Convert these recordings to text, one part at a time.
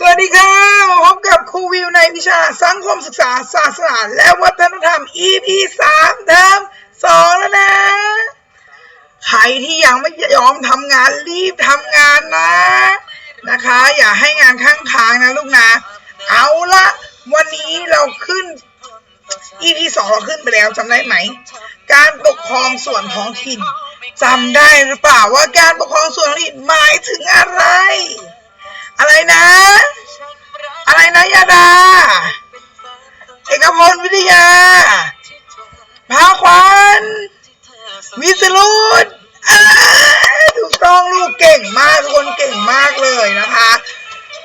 สวัสดีค่ะมาพบกับครูวิวในวิชาสังคมศึกษาศาสนาและวัฒนธรรม EP สามเทอมสองแล้วนะ ใครที่ยังไม่ยอมทำงานรีบทำงานนะ นะคะ อย่าให้งานข้างทางนะลูกนะ เอาละวันนี้เราขึ้น EP สองเราขึ้นไปแล้วจำได้ไหม การปกครองส่วนท้องถิ่นจำได้หรือเปล่าว่าการปกครองส่วนท้องถิ่นหมายถึงอะไร อะไรนะ อะไรนะยาดา เอกพลวิทยาภาควันวิสรุตถูกต้องลูกเก่งมากทุกคนเก่งมากเลยนะคะ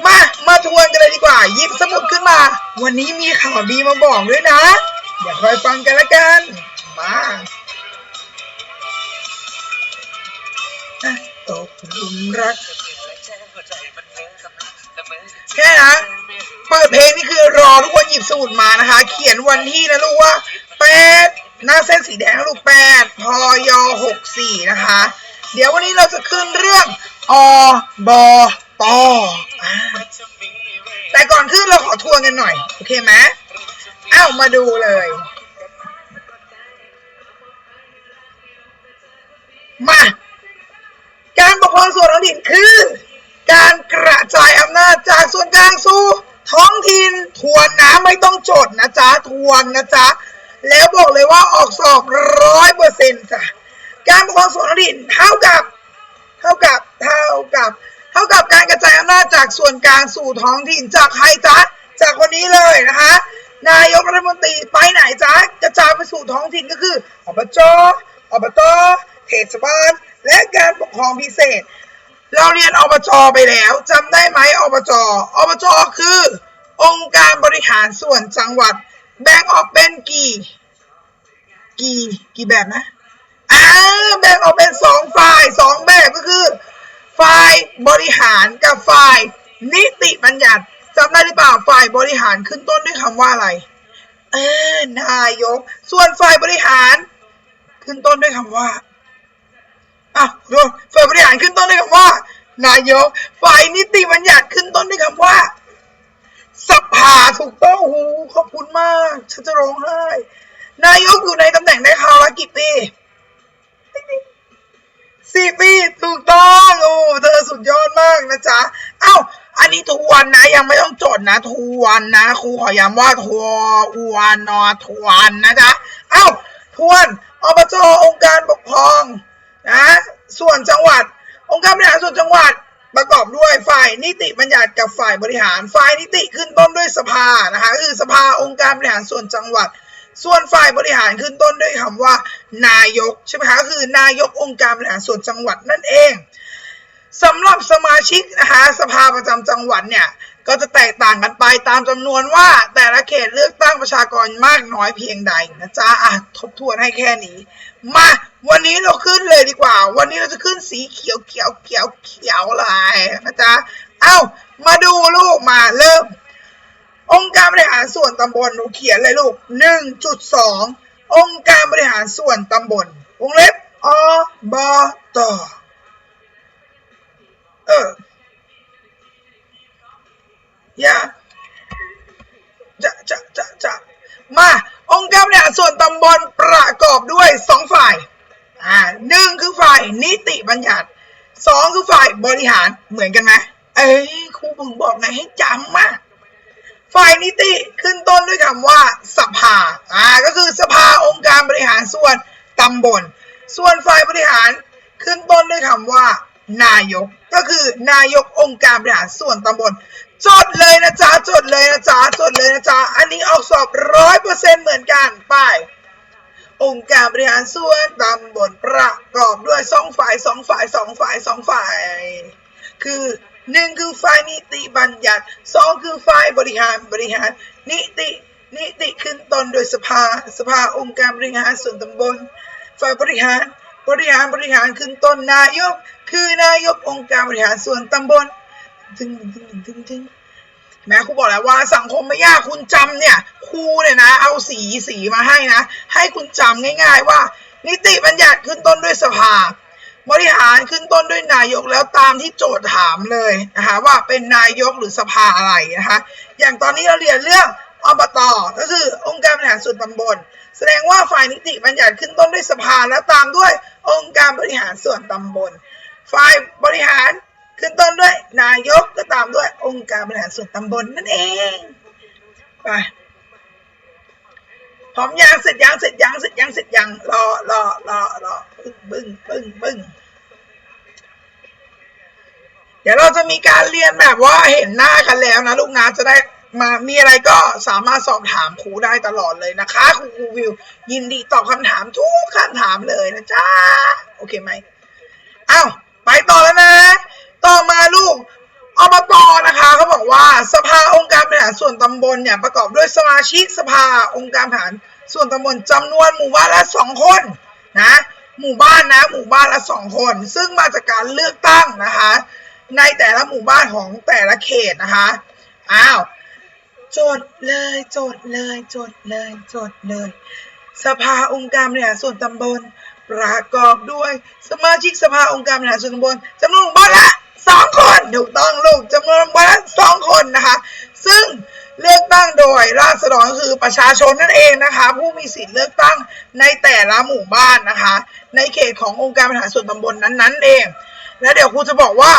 มามาทวนกันเลยดีกว่าหยิบสมุดขึ้นมา วันนี้มีข่าวดีมาบอกด้วยนะเดี๋ยวคอยฟังกันละกันมาตกหลุมรัก แค่นะเปิดเพลงนี่คือรอทุกคนหยิบสมุดมานะคะ เขียนวันที่นะลูกว่าแปดหน้าเส้นสีแดงนะลูกแปดพยหกสี่นะคะ เดี๋ยววันนี้เราจะขึ้นเรื่องอบปอแต่ก่อนขึ้นเราขอทวนกันหน่อย โอเคไหมเอ้ามาดูเลย มา การปกครองส่วนท้องถิ่นคือ การกระจายอำนาจจากส่วนกลางสู่ท้องถิ่นทวนนะไม่ต้องจดนะจ๊ะทวนนะจ๊ะแล้วบอกเลยว่าออกสอบร้อยเปอร์เซ็นต์จ้ะการปกครองส่วนท้องถิ่นเท่ากับเท่ากับเท่ากับ เท่ากับการกระจายอำนาจจากส่วนกลางสู่ท้องถิ่นจากใครจ๊ะจากคนนี้เลยนะคะ นายกรัฐมนตรีไปไหนจ๊ะกระจายไปสู่ท้องถิ่นก็คืออบจอบตเทศบาลและการปกครองพิเศษ เราเรียนอบจไปแล้วจำได้ไหมอบจอบจคือ องค์การบริหารส่วนจังหวัด แบ่งออกเป็นกี่ กี่กี่แบบนะอ่าแบ่งออกเป็นสองฝ่ายสองแบบก็คือ ฝ่ายบริหารกับฝ่ายนิติบัญญัติจำได้หรือเปล่าฝ่ายบริหารขึ้นต้นด้วยคำว่าอะไรเออนายก ส่วนฝ่ายบริหาร ขึ้นต้นด้วยคำว่า อะดูฝ่ายบริหารขึ้นต้นด้วยคำว่า นายก ฝ่ายนิติบัญญัติขึ้นต้นด้วยคำว่า สภาถูกต้องหูขอบคุณมากฉันจะร้องไห้ นายกอยู่ในตำแหน่งได้คราวละกี่ปีสี่ปีถูกต้องโอ้เธอสุดยอดมากนะจ๊ะเอ้าอันนี้ทวนนะยังไม่ต้องจดนะทวนนะครูขอย้ำว่าทวนนอทวนนะจ๊ะเอ้าทวนอบจองค์การปกครอง นะส่วนจังหวัด องค์การบริหารส่วนจังหวัดประกอบด้วยฝ่ายนิติบัญญัติกับฝ่ายบริหาร ฝ่ายนิติขึ้นต้นด้วยสภานะคะคือสภาองค์การบริหารส่วนจังหวัด ส่วนฝ่ายบริหารขึ้นต้นด้วยคำว่า นายกใช่ไหมคะคือนายกองค์การบริหารส่วนจังหวัดนั่นเอง สำหรับสมาชิกนะคะสภาประจำจังหวัดเนี่ยก็จะแตกต่างกันไปตามจำนวนว่าแต่ละเขตเลือกตั้งประชากรมากน้อยเพียงใดนะจ๊ะอะทบทวนให้แค่นี้ มาวันนี้เราขึ้นเลยดีกว่า วันนี้เราจะขึ้นสีเขียวเขียวเขียวเขียวลายนะจ๊ะเอ้ามาดูลูกมาเริ่ม องค์การบริหารส่วนตำบลหนูเขียนเลยลูกหนึ่งจุดสององค์การบริหารส่วนตำบลวงเล็บอบต เออย่าจะจะจะจะมาองค์การบริหารส่วนตำบลประกอบด้วยสองฝ่าย อ่าหนึ่งคือฝ่ายนิติบัญญัติสองคือฝ่ายบริหารเหมือนกันไหมเอ้ยครูบึงบอกไงให้จำมาฝ่ายนิติขึ้นต้นด้วยคำว่าสภา อ่า ก็คือสภาองค์การบริหารส่วนตำบล ส่วนฝ่ายบริหารขึ้นต้นด้วยคำว่า นายก ก็คือนายกองค์การบริหารส่วนตำบลจดเลยนะจ๊ะจดเลยนะจ๊ะจดเลยนะจ๊ะอันนี้ออกสอบร้อยเปอร์เซ็นต์เหมือนกันไปองค์การบริหารส่วนตำบลประกอบด้วยสองฝ่ายสองฝ่ายสองฝ่ายสองฝ่าย คือหนึ่งคือฝ่ายนิติบัญญัติสองคือฝ่ายบริหารบริหาร นิตินิติขึ้นต้นโดยสภาสภาองค์การบริหารส่วนตำบลฝ่ายบริหาร บริหารบริหารขึ้นต้นนายก คือนายกองค์การบริหารส่วนตำบลถึงถึงถึงถึงแม้ครูบอกแล้วว่าสังคมไม่ยากคุณจำเนี่ยครูเนี่ยนะ เอาสีสีมาให้นะ ให้คุณจำง่าย ๆ ว่า นิติบัญญัติขึ้นต้นด้วยสภา บริหารขึ้นต้นด้วยนายกแล้วตามที่โจทย์ถามเลยนะคะว่าเป็นนายกหรือสภาอะไรนะคะอย่างตอนนี้เราเรียนเรื่อง อบตก็คือองค์การบริหารส่วนตำบล แสดงว่าฝ่ายนิติบัญญัติขึ้นต้นด้วยสภาแล้วตามด้วยองค์การบริหารส่วนตำบล ฝ่ายบริหารขึ้นต้นด้วยนายกก็ตามด้วยองค์การบริหารส่วนตำบลนั่นเองไปพร้อมยังเสร็จยังเสร็จยังเสร็จยังเสร็จยังรอรอรอรอบึ้งบึ้งบึ้งเดี๋ยวเราจะมีการเรียนแบบว่าเห็นหน้ากันแล้วนะลูกนะจะได้ มามีอะไรก็สามารถสอบถามครูได้ตลอดเลยนะคะครูครูวิว ยินดีตอบคำถามทุกคำถามเลยนะจ๊ะโอเคไหมอ้าวไปต่อแล้วนะ ต่อมาลูกอบตนะคะเขาบอกว่าสภาองค์การบริหารส่วนตำบลเนี่ยประกอบด้วยสมาชิกสภาองค์การบริหารส่วนตำบลจำนวนหมู่บ้านละสองคนนะหมู่บ้านนะหมู่บ้านละสองคน ซึ่งมาจากการเลือกตั้งนะคะ ในแต่ละหมู่บ้านของแต่ละเขตนะคะอ้าว จดเลยจดเลยจดเลยจดเลย สภาองค์การบริหารส่วนตำบล ประกอบด้วยสมาชิกสภาองค์การบริหารส่วนตำบลจำนวนบ้านละสองคนถูกต้องลูกจำนวนบ้านละสองคนนะคะ ซึ่งเลือกตั้งโดยราษฎรก็คือประชาชนนั่นเองนะคะ ผู้มีสิทธิ์เลือกตั้งในแต่ละหมู่บ้านนะคะ ในเขตขององค์การบริหารส่วนตำบลนั้นๆเอง แล้วเดี๋ยวครูจะบอกว่า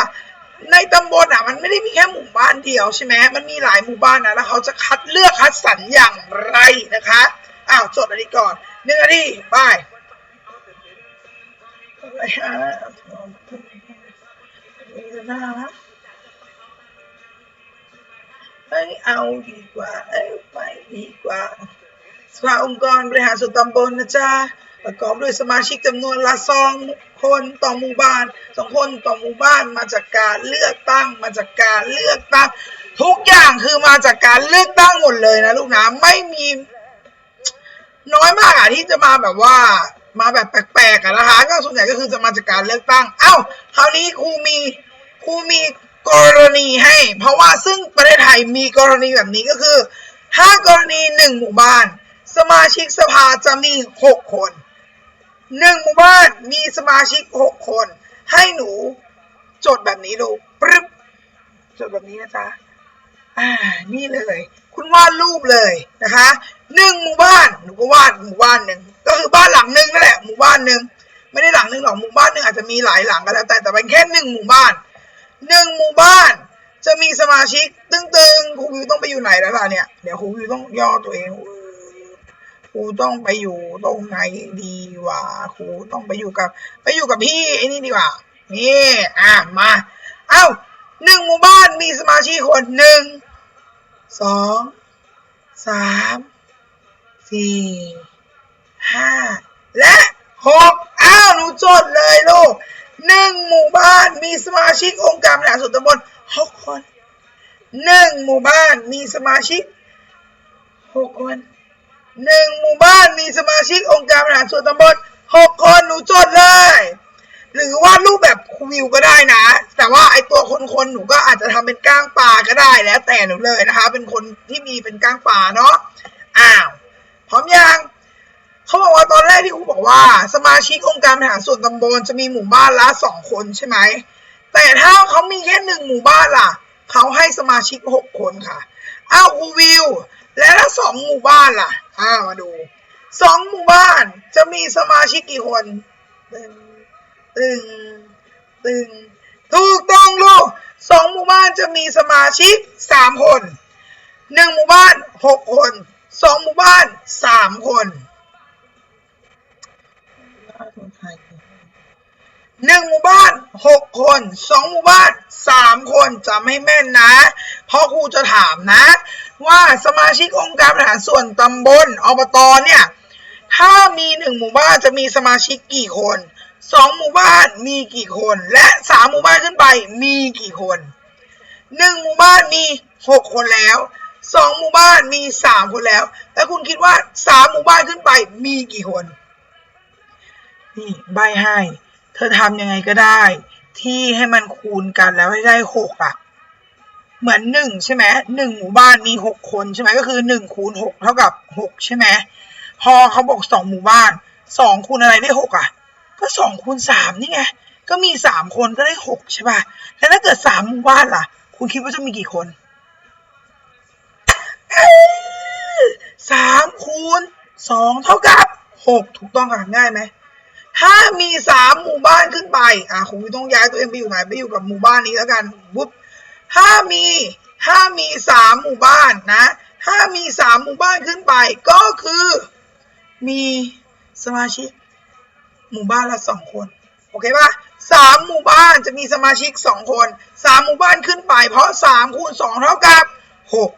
ในตำบลอะมันไม่ได้มีแค่หมู่บ้านเดียวใช่ไหมมันมีหลายหมู่บ้านนะแล้วเขาจะคัดเลือกคัดสรรอย่างไรนะคะอ้าวจดอันนี้ก่อนหนึ่งนาทีไปไปไม่เอาดีกว่า เอ้ไปดีกว่าสภาองค์กรบริหารส่วนตำบลนะจ๊ะ ประกอบด้วยสมาชิกจำนวนละสองคนต่อหมู่บ้านสองคนต่อหมู่บ้านมาจากการเลือกตั้งมาจากการเลือกตั้ง ทุกอย่างคือมาจากการเลือกตั้งหมดเลยนะลูกนะไม่มีน้อยมากอะที่จะมาแบบว่ามาแบบแปลกๆอะนะคะก็ส่วนใหญ่ก็คือจะมาจากการเลือกตั้ง เอ้าคราวนี้ครูมีครูมีกรณีให้ เพราะว่าซึ่งประเทศไทยมีกรณีแบบนี้ก็คือถ้ากรณีหนึ่งหมู่บ้าน สมาชิกสภาจะมีหกคน หนึ่งหมู่บ้านมีสมาชิกหกคน ให้หนูจดแบบนี้ลูปึ๊บจดแบบนี้นะจ๊ะอ่านี่เลย คุณวาดรูปเลยนะคะหนึ่งหมู่บ้านหนูก็วาดหมู่บ้านหนึ่งก็คือบ้านหลังหนึ่งนั่นแหละหมู่บ้านหนึ่งไม่ได้หลังหนึ่งหรอกหมู่บ้านหนึ่งอาจจะมีหลายหลังก็แล้วแต่แต่เป็นแค่หนึ่งหมู่บ้านหนึ่งหมู่บ้านจะมีสมาชิกตึงๆครูวิวต้องไปอยู่ไหนแล้วล่ะเนี่ยเดี๋ยวครูวิวต้องย่อตัวเองค รูต้องไปอยู่ตรงไหนดีวะครูต้องไปอยู่กับ ไปอยู่กับพี่ไอ้นี่ดีกว่านี่อะมาเอ้าหนึ่งหมู่บ้านมีสมาชิกคนหนึ่งสองสามสี่ห้าและหกอ้าวหนูจดเลยลูกหนึ่งหมู่บ้านมีสมาชิกองค์การบริหารส่วนตำบลหกคนหนึ่งหมู่บ้านมีสมาชิกหกคน หนึ่งหมู่บ้านมีสมาชิกองค์การบริหารส่วนตำบลหกคนหนูจดเลย หรือว่ารูปแบบวิวก็ได้นะ แต่ว่าไอตัวคนๆหนูก็อาจจะทำเป็นก้างปลาก็ได้แล้วแต่หนูเลยนะคะ เป็นคนที่มีเป็นก้างปลาเนาะอ้าวพร้อมยังเขาบอกว่าตอนแรกที่ครูบอกว่า สมาชิกองค์การบริหารส่วนตำบลจะมีหมู่บ้านละสองคนใช่ไหมแต่ถ้าเขามีแค่หนึ่งหมู่บ้านล่ะเขาให้สมาชิกหกคนค่ะอ้าวครูวิว และถ้วสองหมู่บ้านล่ะอ้ามาดูสองหมู่บ้านจะมีสมาชิกกี่คนตึงตึงตึงถูกต้องลูกสองหมู่บ้านจะมีสมาชิกสามคนหนึ่งหมู่บ้านหกคนสองหมู่บ้านสามคน หนึ่งหมู่บ้านหกคนสองหมู่บ้านสามคนจำให้แม่นนะ เพราะครูจะถามนะ ว่าสมาชิกองค์การบริหารส่วนตำบลอบตเนี่ย ถ้ามีหนึ่งหมู่บ้านจะมีสมาชิกกี่คนสองหมู่บ้านมีกี่คน และสามหมู่บ้านขึ้นไปมีกี่คนหนึ่งหมู่บ้านมีหกคนแล้วสองหมู่บ้านมีสามคนแล้ว แล้วคุณคิดว่าสามหมู่บ้านขึ้นไปมีกี่คนนี่ใบให้ เธอทำยังไงก็ได้ ที่ให้มันคูณกันแล้วให้ได้หกอะเหมือนหนึ่งใช่ไหมหนึ่งหมู่บ้านมีหกคนใช่ไหมก็คือหนึ่งคูณหกเท่ากับหกใช่ไหมพอเขาบอกสองหมู่บ้านสองคูณอะไรได้หกอะก็สองคูณสามนี่ไงก็มีสามคนก็ได้หกใช่ป่ะแล้วถ้าเกิดสามหมู่บ้านล่ะ คุณคิดว่าจะมีกี่คนสามคูณสองเท่ากับหกถูกต้องค่ะง่ายไหม ถ้ามีสามหมู่บ้านขึ้นไป อะคุณวิวต้องย้ายตัวเองไปอยู่ไหนไปอยู่กับหมู่บ้านนี้แล้วกันปุ๊บถ้ามีถ้ามีสามหมู่บ้านนะ ถ้ามีสามหมู่บ้านขึ้นไป ก็คือมีสมาชิก หมู่บ้านละสองคนโอเคปะสามหมู่บ้านจะมีสมาชิกสองคนสามหมู่บ้านขึ้นไป เพราะสามคูณสองเท่ากับหก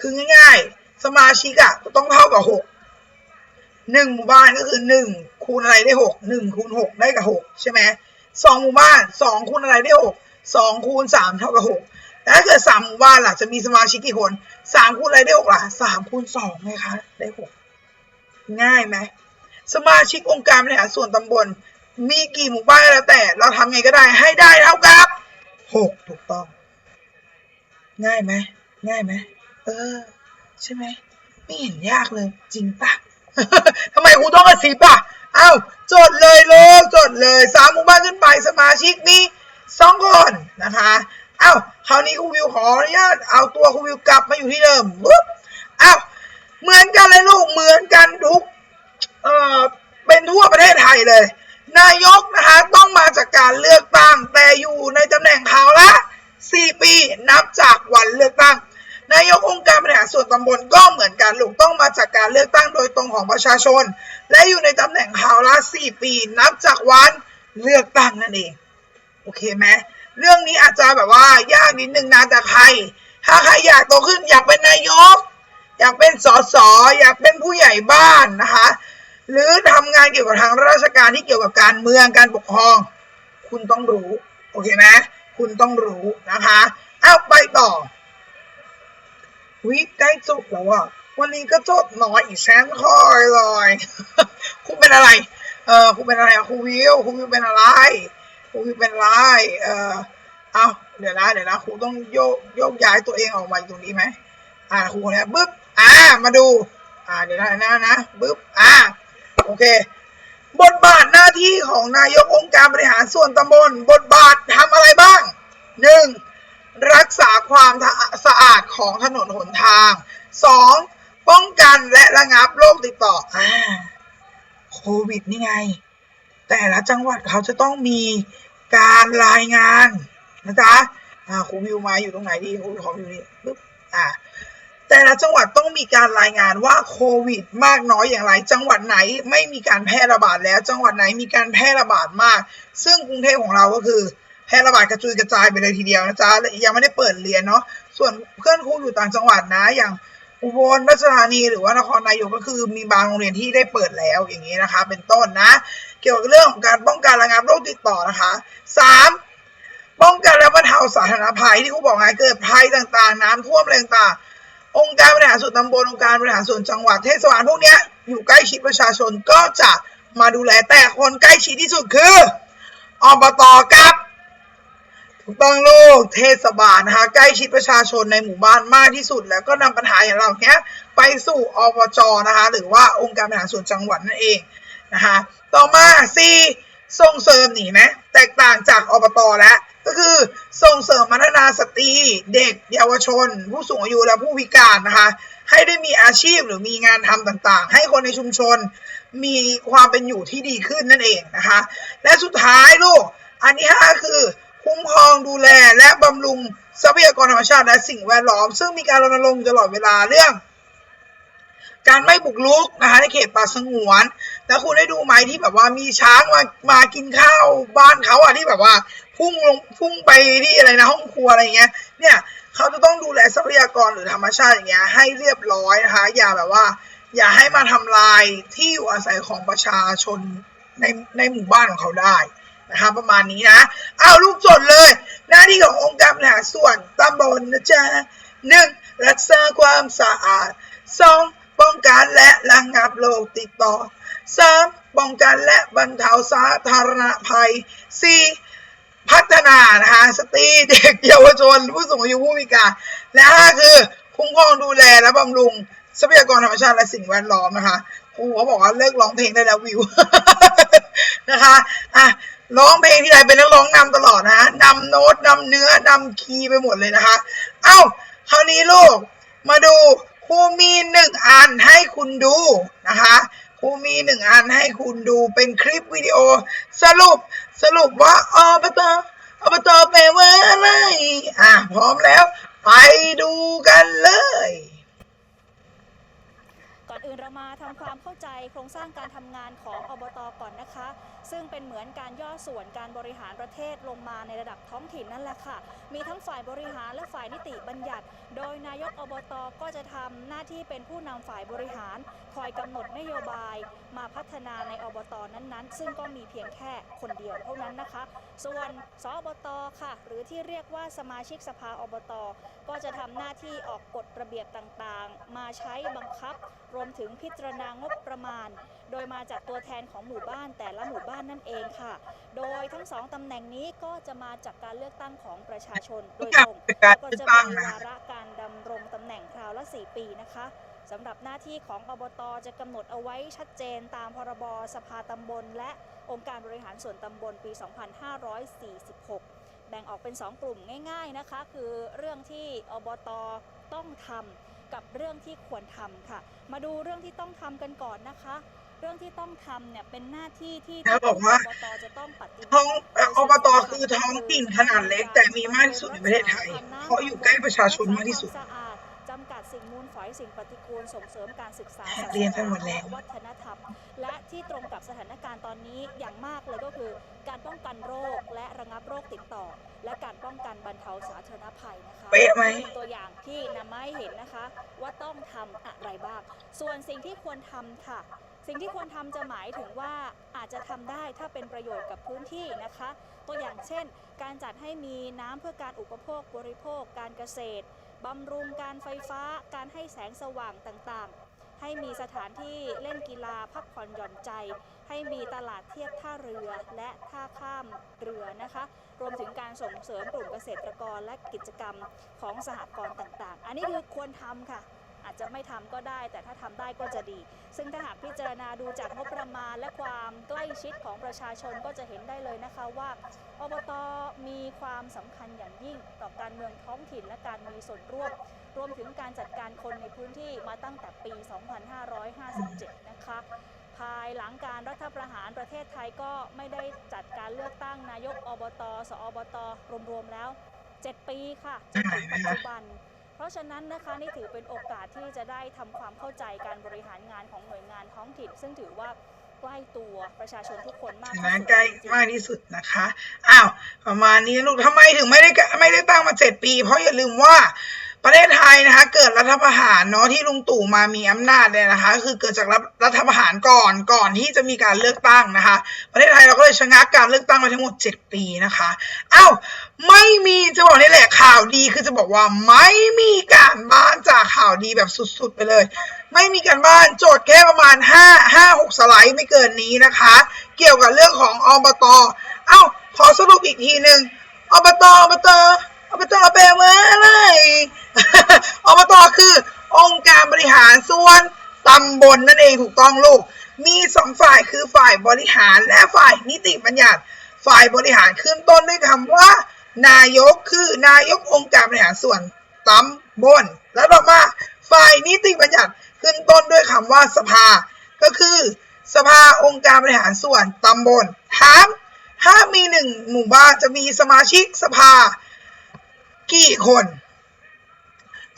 คือง่าย ๆ สมาชิกอะต้องเท่ากับหก หนึ่งหมู่บ้านก็คือหนึ่งคูณอะไรได้หกหนึ่งคูณหกได้กับหกใช่ไหมสองหมู่บ้านสองคูณอะไรได้หกสองคูณสามเท่ากับหกแล้วถ้าเกิดสามหมู่บ้านล่ะจะมีสมาชิกกี่คนสามคูณอะไรได้หกล่ะสามคูณสองไงคะได้หกง่ายไหมสมาชิกองค์การบริหารส่วนตำบล มีกี่หมู่บ้านแล้วแต่ เราทำไงก็ได้ให้ได้เท่ากับหกถูกต้อง ง่ายไหมง่ายไหมเออ ใช่ไหมไม่เห็นยากเลยจริงปะ ทำไมครูต้องกระซิบอะเอ้าจดเลยโลกจดเลยสามหมู่บ้านขึ้นไปสมาชิกมีสองคนนะคะเอ้าคราวนี้ครูวิวขออนุญาตเอาตัวครูวิวกลับมาอยู่ที่เดิมปุ๊บเอ้าเหมือนกันเลยลูกเหมือนกันทุกเอ่อเป็นทั่วประเทศไทยเลย นายกนะคะต้องมาจากการเลือกตั้งแต่อยู่ในตำแหน่งเขาละ4ปีนับจากวันเลือกตั้ง นายกองค์การบริหารส่วนตำบลก็เหมือนกันลูกต้องมาจากการเลือกตั้งโดยตรงของประชาชน และอยู่ในตำแหน่งเขาละ4ปีนับจากวันเลือกตั้งนั่นเองโอเคไหมเรื่องนี้อาจจะแบบว่ายากนิดนึงนะแต่ใคร ถ้าใครอยากโตขึ้นอยากเป็นนายก อยากเป็นสสอยากเป็นผู้ใหญ่บ้านนะคะ หรือทำงานเกี่ยวกับทางราชการที่เกี่ยวกับการเมืองการปกครอง คุณต้องรู้ โอเคไหมคุณต้องรู้นะคะเอาไปต่อ วิใกล้จบแล้วอะวันนี้ก็จบน้อยอีกแสนคอยเลยคุณเป็นอะไร เออคุณเป็นอะไรครูวิวครูวิวเป็นอะไรครูวิวเป็นอะไรเออเอาเดี๋ยวนะเดี๋ยวนะครูต้องโยกโยกย้ายตัวเองออกมาตรงนี้ไหมอ่าครูคนเนี้ยปึ๊บอ่ามาดู อ่าเดี๋ยวนะนะนะปึ๊บอ่าโอเค บทบาทหน้าที่ของนายกองค์การบริหารส่วนตำบล บทบาททำอะไรบ้างหนึ่ง รักษาความสะอาดของถนนหนทางสองป้องกันและระงับโรคติดต่ออ่าโควิดนี่ไง แต่ละจังหวัดเขาจะต้องมีการรายงานนะจ๊ะอ่าครูวิวมาอยู่ตรงไหนดีครูวิวขออยู่นี่ปึ๊บอ่าแต่ละจังหวัดต้องมีการรายงานว่าโควิดมากน้อยอย่างไร จังหวัดไหนไม่มีการแพร่ระบาดแล้ว จังหวัดไหนมีการแพร่ระบาดมาก ซึ่งกรุงเทพของเราก็คือ แพร่ระบาดกระจุยกระจายไปเลยทีเดียวนะจ๊ะยังไม่ได้เปิดเรียนเนาะส่วนเพื่อนครูอยู่ต่างจังหวัดนะอย่างอุบลราชธานีหรือว่านครนายกก็คือมีบางโรงเรียนที่ได้เปิดแล้วอย่างนี้นะคะ เป็นต้นนะ เกี่ยวกับเรื่องของการป้องกันระงับโรคติดต่อนะคะสามป้องกันและบรรเทาสาธารณภัยที่ครูบอกไงเกิดภัยต่างๆ น้ำท่วมอะไรต่างๆองค์การบริหารส่วนตำบลองค์การบริหารส่วนจังหวัดเทศบาลพวกเนี้ยอยู่ใกล้ชิดประชาชนก็จะมาดูแลแต่คนใกล้ชิดที่สุดคืออบตกับ ถูกต้องลูกเทศบาลนะคะใกล้ชิดประชาชนในหมู่บ้านมากที่สุด แล้วก็นำปัญหาอย่างเราเนี้ยไปสู่อบจนะคะหรือว่าองค์การบริหารส่วนจังหวัดนั่นเองนะคะต่อมา C ส่งเสริมหนีไหมแตกต่างจากอบตแล้วก็คือส่งเสริมพัฒนาสตรีเด็กเยาวชน ผู้สูงอายุและผู้พิการนะคะให้ได้มีอาชีพหรือมีงานทำต่างๆ ให้คนในชุมชนมีความเป็นอยู่ที่ดีขึ้นนั่นเองนะคะและสุดท้ายลูกอันที่ห้าคือ คุ้มครองดูแลและบำรุงทรัพยากรธรรมชาติและสิ่งแวดล้อม ซึ่งมีการรณรงค์ตลอดเวลาเรื่อง การไม่บุกรุกนะคะในเขตป่าสงวน แล้วคุณได้ดูไหมที่แบบว่ามีช้างมามากินข้าวบ้านเขาอะที่แบบว่าพุ่งลงพุ่งไปที่อะไรนะห้องครัวอะไรเงี้ย เนี่ยเขาจะต้องดูแลทรัพยากรหรือธรรมชาติอย่างเงี้ยให้เรียบร้อยนะคะอย่าแบบว่า อย่าให้มาทำลายที่อยู่อาศัยของประชาชนในในหมู่บ้านของเขาได้ นะคะประมาณนี้นะ เอาลูกจดเลย หน้าที่ขององค์การบริหารส่วนตำบลนะจ๊ะหนึ่งรักษาความสะอาดสองป้องกันและระงับโรคติดต่อสามป้องกันและบรรเทาสาธารณภัยสี่พัฒนานะคะสตรีเด็กเยาวชน ผู้สูงอายุผู้พิการ และห้าคือคุ้มครองดูแลและบำรุงทรัพยากรธรรมชาติและสิ่งแวดล้อมนะคะครูเขาบอกว่าเลิกร้องเพลงได้แล้ววิวนะคะอะ ร้องเพลงที่ไรเป็นนักร้องนำตลอดนะฮะนำโน้ตนำเนื้อนำคีย์ไปหมดเลยนะคะ เอ้าคราวนี้ลูกมาดูครูมีหนึ่งอันให้คุณดูนะคะครูมีหนึ่งอันให้คุณดูเป็นคลิปวิดีโอ สรุปสรุปว่าอบตอบตแปลว่าอะไรอะพร้อมแล้ว ไปดูกันเลย อนอื่นเรามาทำความเข้าใจโครงสร้างการทำงานของอบตก่อนนะคะ ซึ่งเป็นเหมือนการย่อส่วนการบริหารประเทศลงมาในระดับท้องถิ่นนั่นแหละค่ะ มีทั้งฝ่ายบริหารและฝ่ายนิติบัญญัติ โดยนายกอบตก็จะทำหน้าที่เป็นผู้นำฝ่ายบริหาร คอยกำหนดนโยบาย มาพัฒนาในอบตนั้นๆ ซึ่งก็มีเพียงแค่คนเดียวเท่านั้นนะคะ ส่วนสอบตค่ะ หรือที่เรียกว่าสมาชิกสภาอบต ก็จะทำหน้าที่ออกกฎระเบียบต่างๆ มาใช้บังคับ รวมถึงพิจารณางบประมาณ โดยมาจากตัวแทนของหมู่บ้านแต่ละหมู่บ้านนั่นเองค่ะ โดยทั้งสองตำแหน่งนี้ก็จะมาจากการเลือกตั้งของประชาชนโดยตรงเป็นการก็เลือกจะมีวาระการดำรงตำแหน่งคราวละ 4 ปีนะคะ สำหรับหน้าที่ของอบตจะกำหนดเอาไว้ชัดเจนตามพรบสภาตำบล และองค์การบริหารส่วนตำบลปี 2546 แบ่งออกเป็น 2 กลุ่มง่าย ๆนะคะ คือเรื่องที่อบตต้องทำกับเรื่องที่ควรทำค่ะ มาดูเรื่องที่ต้องทำกันก่อนนะคะ เรื่องที่ต้องทำเนี่ยเป็นหน้าที่ที่เขาบอกว่าอบตจะต้องปฏิบัติท้องเอ่ออบตคือท้องถิ่นขนาดเล็ก แต่มีมากที่สุดในประเทศไทยเพราะอยู่ใกล้ประชาชนมากที่สุดรัษควมสะอาด จำกัดสิ่งมูลฝอยสิ่งปฏิกูลส่งเสริมการศึกษาเรียนไปหมดแล้ววัฒนธรรม และที่ตรงกับสถานการณ์ตอนนี้อย่างมากเลยก็คือ การป้องกันโรคและระงับโรคติดต่อ และการป้องกันบรรเทาสาธารณภัยนะคะ เป๊ะไหม เป็นตัวอย่างที่นำมาให้เห็นนะคะว่าต้องทำอะไรบ้าง ส่วนสิ่งที่ควรทำค่ะ สิ่งที่ควรทำจะหมายถึงว่าอาจจะทำได้ถ้าเป็นประโยชน์กับพื้นที่นะคะ ตัวอย่างเช่น การจัดให้มีน้ำเพื่อการอุปโภคบริโภค การเกษตร บำรุงการไฟฟ้าการให้แสงสว่างต่างๆ ให้มีสถานที่เล่นกีฬาพักผ่อนหย่อนใจ ให้มีตลาดเทียบท่าเรือและท่าข้ามเรือนะคะ รวมถึงการส่งเสริมกลุ่มเกษตรกรและกิจกรรมของสหกรณ์ต่างๆ อันนี้คือควรทำค่ะ อาจจะไม่ทำก็ได้ แต่ถ้าทำได้ก็จะดี ซึ่งถ้าหากพิจารณาดูจากงบประมาณและความใกล้ชิดของประชาชนก็จะเห็นได้เลยนะคะว่าอบตมีความสำคัญอย่างยิ่งต่อการเมืองท้องถิ่นและการมีส่วนร่วม รวมถึงการจัดการคนในพื้นที่มาตั้งแต่ปี 2557 นะคะภายหลังการรัฐประหารประเทศไทยก็ไม่ได้จัดการเลือกตั้งนายกอบต สอบต รวมๆแล้ว 7 ปีค่ะจนถึงปัจจุบัน ราะฉะนั้นนะคะนี่ถือเป็นโอกาสที่จะได้ทำความเข้าใจการบริหารงานของหน่วยงานท้องถิ่น ซึ่งถือว่าใกล้ตัวประชาชนทุกคนมากที่นะสุดใกล้จริงๆมากที่สุดนะคะอ้าวประมาณนี้ลูกทำไมถึงไม่ได้กะไม่ได้ตั้งมาเจ็ดปี เพราะอย่าลืมว่า ประเทศไทยนะคะเกิดรัฐประหารเนาะที่ลุงตู่มามีอำนาจเนี่ยนะคะ คือเกิดจากรัฐรัฐประหารก่อนก่อนที่จะมีการเลือกตั้งนะคะ ประเทศไทยเราก็เลยชะงักการเลือกตั้งมาทั้งหมด 7 ปีนะคะอ้าวไม่มีจะบอกนี่แหละข่าวดีคือจะบอกว่าไม่มีการบ้านจากข่าวดีแบบสุดๆไปเลย ไม่มีการบ้านโจทย์แค่ประมาณ 5 5 6 สไลด์ไม่เกินนี้นะคะ เกี่ยวกับเรื่องของอบตเอ้าวขอสรุปอีกทีหนึ่งอบตอบต อบตแปลว่าอะไรอบตคือ องค์การบริหารส่วนตำบลนั่นเองถูกต้องลูก มีสองฝ่ายคือฝ่ายบริหารและฝ่ายนิติบัญญัติ ฝ่ายบริหารขึ้นต้นด้วยคำว่า นายกคือนายกองค์การบริหารส่วนตำบล แล้วต่อมาฝ่ายนิติบัญญัติขึ้นต้นด้วยคำว่าสภา ก็คือ สภาองค์การบริหารส่วนตำบลถามถ้ามีหนึ่งหมู่บ้านจะมีสมาชิกสภา กี่คน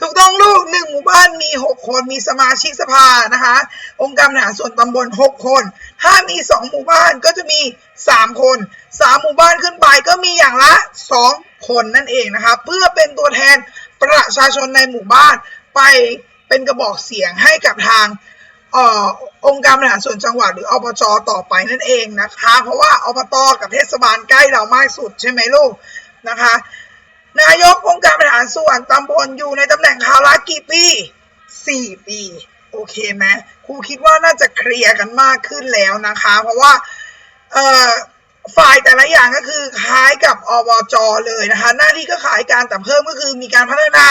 ถูกต้องลูกหนึ่งหมู่บ้านมีหกคนมีสมาชิกสภานะคะ องค์การบริหารส่วนตำบลหกคน ถ้ามีสองหมู่บ้านก็จะมีสามคนสามหมู่บ้านขึ้นไปก็มีอย่างละสองคนนั่นเองนะคะเพื่อเป็นตัวแทนประชาชนในหมู่บ้านไปเป็นกระบอกเสียงให้กับทางออองค์การบริหารส่วนจังหวัดหรืออบจต่อไปนั่นเองนะคะ เพราะว่าอบตกับเทศบาลใกล้เรามากสุดใช่ไหมลูกนะคะ นายกองค์การบริหารส่วนตำบลอยู่ในตำแหน่งคราวละกี่ปี4ปี โอเคไหมครูคิดว่าน่าจะเคลียร์กันมากขึ้นแล้วนะคะ เพราะว่าฝ่ายแต่ละอย่างก็คือคล้ายกับอบจเลยนะคะ หน้าที่ก็คล้ายกันแต่เพิ่มก็คือมีการพัฒนา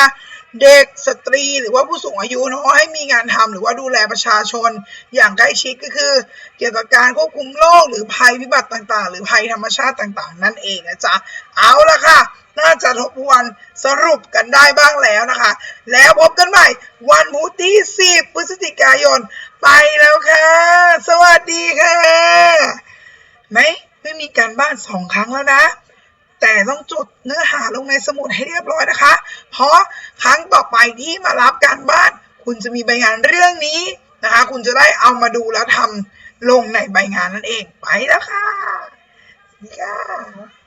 เด็กสตรีหรือว่าผู้สูงอายุเนาะให้มีงานทำหรือว่าดูแลประชาชนอย่างใกล้ชิดก็คือ เกี่ยวกับการควบคุมโรคหรือภัยพิบัติต่างๆ หรือภัยธรรมชาติต่างๆ นั่นเองนะจ๊ะเอาละค่ะ น่าจะทบทวนสรุปกันได้บ้างแล้วนะคะ แล้วพบกันใหม่วันพุธที่ 10 พฤศจิกายน ไปแล้วค่ะ สวัสดีค่ะ ไหมไม่มีการบ้านสองครั้งแล้วนะ แต่ต้องจดเนื้อหาลงในสมุดให้เรียบร้อยนะคะ เพราะครั้งต่อไปที่มารับการบ้าน คุณจะมีใบงานเรื่องนี้นะคะ คุณจะได้เอามาดูแล้วทำลงในใบงานนั่นเองไปแล้วค่ะสวัสดีค่ะ